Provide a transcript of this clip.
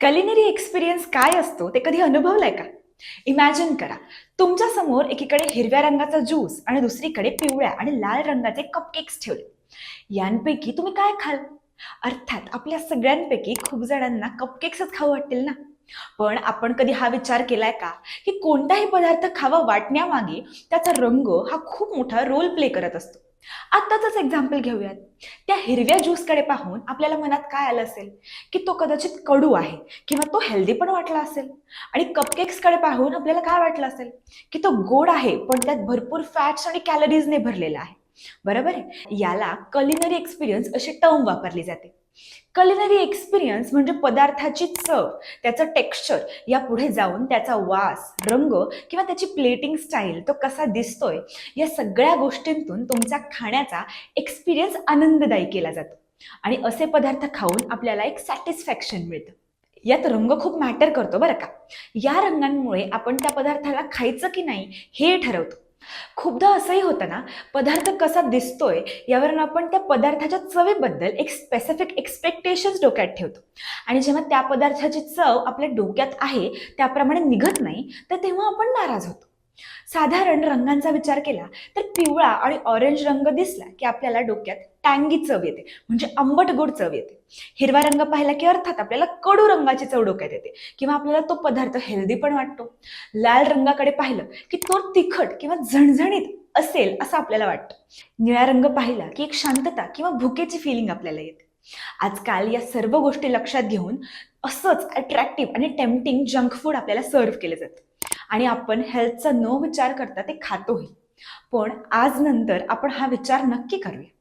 Culinary experience काय असतो ते कधी अनुभवलाय का? इमॅजिन करा तुमच्यासमोर एकीकडे हिरव्या रंगाचा ज्यूस आणि दुसरीकडे पिवळ्या आणि लाल रंगाचे कपकेक्स ठेवले. यांपैकी तुम्ही काय खाल? अर्थात आपल्या सगळ्यांपैकी खूप जणांना कपकेक्सच खाऊ वाटतील ना? पण आपण कधी हा विचार केलाय का? की कोणताही पदार्थ खावा वाटण्यामागे त्याचा रंग हा खूप मोठा रोल प्ले करत असतो. आत्ताच एक्झाम्पल घेऊयात. त्या हिरव्या ज्यूसकडे पाहून आपल्याला मनात काय आलं असेल? की तो कदाचित कडू आहे किंवा तो हेल्दी पण वाटला असेल. आणि कपकेक्सकडे पाहून आपल्याला काय वाटलं असेल? की तो गोड आहे पण त्यात भरपूर फॅट्स आणि कॅलरीजने भरलेला आहे. बरोबर आहे? याला कलिनरी एक्सपिरियन्स अशी टर्म वापरली जाते. कलिनरी एक्सपिरियन्स म्हणजे पदार्थाची चव त्याचं टेक्स्चर या पुढे जाऊन त्याचा वास रंग किंवा त्याची प्लेटिंग स्टाईल तो कसा दिसतोय या सगळ्या गोष्टींतून तुमचा खाण्याचा एक्सपिरियन्स आनंददायी केला जातो. आणि असे पदार्थ खाऊन आपल्याला एक सॅटिस्फॅक्शन मिळतं. यात रंग खूप मॅटर करतो बरं का? या रंगांमुळे आपण त्या पदार्थाला खायचं की नाही हे ठरवतो. खूपदा असंही होतं ना पदार्थ कसा दिसतोय यावरून आपण त्या पदार्थाच्या चवीबद्दल एक स्पेसिफिक एक्सपेक्टेशन्स डोक्यात ठेवतो. आणि जेव्हा त्या पदार्थाची चव आपल्या डोक्यात आहे त्याप्रमाणे निघत नाही तर तेव्हा आपण नाराज होतो. साधारण रंगांचा विचार केला तर पिवळा आणि ऑरेंज रंग दिसला की आपल्याला डोक्यात टँगी चव येते. म्हणजे आंबट गोड चव येते. हिरवा रंग पाहिला की अर्थात आपल्याला कडू रंगाची चव डोक्यात येते. किंवा आपल्याला तो पदार्थ हेल्दी पण वाटतो. लाल रंगाकडे पाहिलं की तो तिखट किंवा झणझणीत असेल असं आपल्याला वाटतं. निळा रंग पाहिला की एक शांतता किंवा भुकेची फिलिंग आपल्याला येते. आजकाल या सर्व गोष्टी लक्षात घेऊन असंच अट्रॅक्टिव्ह आणि टेम्पटिंग जंक फूड आपल्याला सर्व्ह केलं जातं. आणि आपण हेल्थचा न विचार करता ते खातोही. पण आज नंतर आपण हा विचार नक्की करूया.